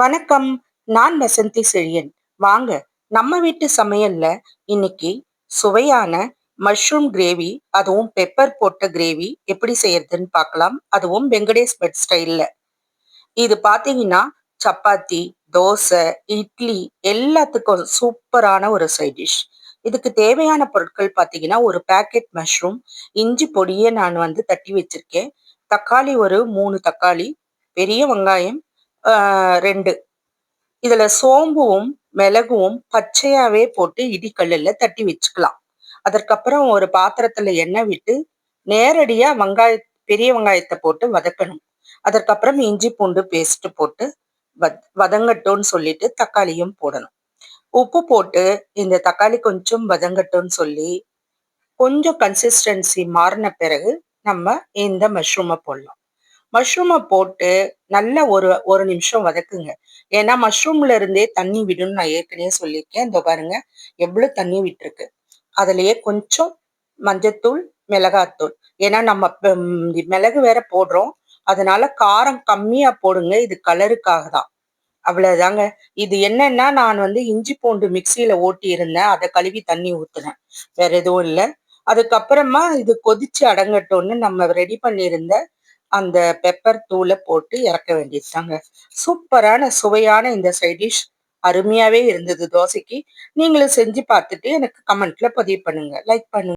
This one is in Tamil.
வணக்கம். நான் வசந்தி செழியன். வாங்க நம்ம வீட்டு சமையல்ல இன்னைக்கு சுவையான மஷ்ரூம் கிரேவி அதுவும் பெப்பர் போட்ட கிரேவி எப்படி செய்யறதுன்னு பார்க்கலாம். அதுவும் வெங்கடேஷ் பட் ஸ்டைல்ல. இது பார்த்தீங்கன்னா சப்பாத்தி தோசை இட்லி எல்லாத்துக்கும் சூப்பரான ஒரு சைட் டிஷ் இதுக்கு தேவையான பொருட்கள் பார்த்தீங்கன்னா ஒரு பேக்கெட் மஷ்ரூம் இஞ்சி பொடியை நான் வந்து தட்டி வச்சிருக்கேன். தக்காளி ஒரு மூணு தக்காளி பெரிய வெங்காயம் ரெண்டு. இதுல சோம்பும் மிளகும் பச்சையாவே போட்டு இடிக்கல்லில் தட்டி வச்சுக்கலாம். அதற்கப்புறம் ஒரு பாத்திரத்துல எண்ணெய் விட்டு நேரடியா வெங்காய பெரிய வெங்காயத்தை போட்டு வதக்கணும். அதற்கப்புறம் இஞ்சி பூண்டு பேஸ்ட் போட்டு வத் வதங்கட்டும்னு சொல்லிட்டு தக்காளியும் போடணும். உப்பு போட்டு இந்த தக்காளி கொஞ்சம் வதங்கட்டும்னு சொல்லி கொஞ்சம் கன்சிஸ்டன்சி மாறின பிறகு நம்ம இந்த மஷ்ரூமை போடலாம். மஷ்ரூமை போட்டு நல்லா ஒரு ஒரு நிமிஷம் வதக்குங்க. ஏன்னா மஷ்ரூம்ல இருந்தே தண்ணி விடும்னு நான் ஏற்கனவே சொல்லியிருக்கேன். இந்த பாருங்க எவ்வளவு தண்ணி விட்டுருக்கு. அதுலயே கொஞ்சம் மஞ்சத்தூள் மிளகாத்தூள். ஏன்னா நம்ம மிளகு வேற போடுறோம். அதனால காரம் கம்மியா போடுங்க. இது கலருக்காக தான். அவ்வளவுதாங்க. இது என்னன்னா நான் வந்து இஞ்சி பூண்டு மிக்சியில ஓட்டி இருந்தேன் அதை கழுவி தண்ணி ஊத்துனேன். வேற எதுவும் இல்லை. அதுக்கப்புறமா இது கொதிச்சு அடங்கட்டோன்னு நம்ம ரெடி பண்ணியிருந்த அந்த பெப்பர் தூளை போட்டு இறக்க வேண்டியதுதாங்க. சூப்பரான சுவையான இந்த சைடிஷ் அருமையாவே இருந்தது தோசைக்கு. நீங்களும் செஞ்சு பார்த்துட்டு எனக்கு கமெண்ட்ல பதிவு பண்ணுங்க. லைக் பண்ணுங்க.